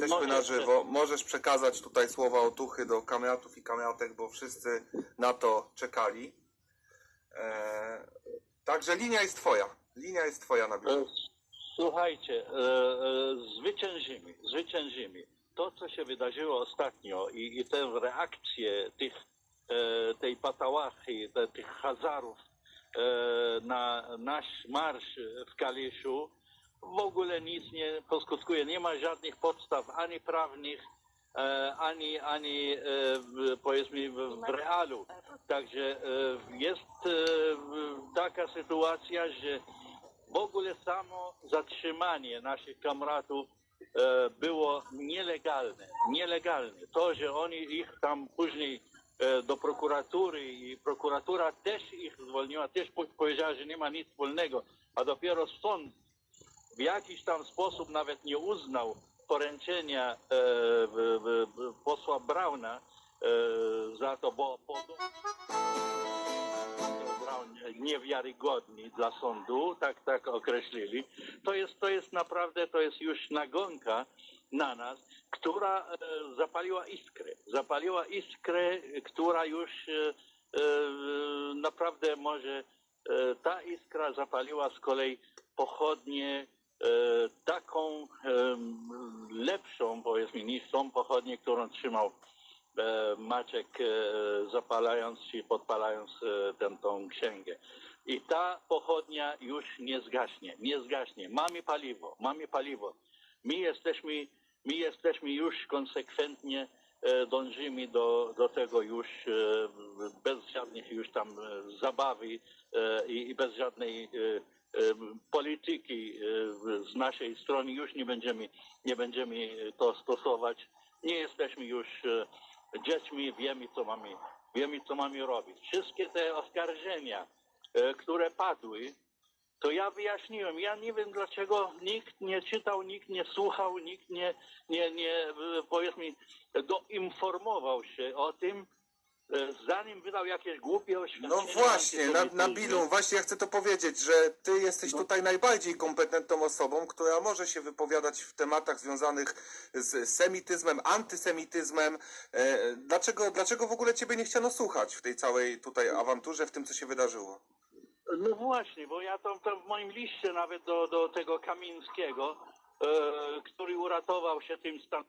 jesteśmy na żywo. Możesz przekazać tutaj słowa otuchy do kamiatów i kamiatek, bo wszyscy na to czekali. E, także linia jest twoja. Linia jest twoja na E, biurze. Słuchajcie, e, e, zwyciężymy, zwyciężymy. To, co się wydarzyło ostatnio i, i tę reakcję tych, e, tej patałachy, te, tych hazarów e, na nasz marsz w Kaliszu, w ogóle nic nie poskutkuje. Nie ma żadnych podstaw ani prawnych, e, ani, ani e, powiedzmy w, realu. Także e, jest taka sytuacja, że w ogóle samo zatrzymanie naszych kamratów było nielegalne. Nielegalne. To, że oni ich tam później do prokuratury i prokuratura też ich zwolniła, też po- powiedziała, że nie ma nic wspólnego, a dopiero sąd w jakiś tam sposób nawet nie uznał poręczenia e, w, w, posła Brauna e, za to, bo niewiarygodni dla sądu, tak, tak określili. To jest, to jest naprawdę, to jest już nagonka na nas, która e, zapaliła iskrę. Zapaliła iskrę, która już e, e, naprawdę może e, ta iskra zapaliła z kolei pochodnie taką em, lepszą, powiedzmy, niż tą pochodnię, którą trzymał e, Maciek e, zapalając i podpalając e, tę tą księgę. I ta pochodnia już nie zgaśnie, nie zgaśnie. Mamy paliwo, mamy paliwo. My jesteśmy, my jesteśmy już konsekwentnie e, dążymy do, do tego już e, bez żadnych już tam e, zabawy e, i, i bez żadnej e, e, polityki z naszej strony już nie będziemy, nie będziemy to stosować. Nie jesteśmy już e, dziećmi, wiemy co mamy, wiemy co mamy robić. Wszystkie te oskarżenia, e, które padły, to ja wyjaśniłem. Ja nie wiem dlaczego nikt nie czytał, nikt nie słuchał, nikt nie, nie, nie e, powiedzmy, doinformował się o tym, zanim wydał jakieś głupie oświadczenie. No właśnie, na, na. Bilu, właśnie ja chcę to powiedzieć, że ty jesteś tutaj najbardziej kompetentną osobą, która może się wypowiadać w tematach związanych z semityzmem, antysemityzmem. E, dlaczego, dlaczego w ogóle ciebie nie chciano słuchać w tej całej tutaj awanturze, w tym co się wydarzyło? No właśnie, bo ja to w moim liście nawet do, do tego Kamińskiego, e, który uratował się tym stan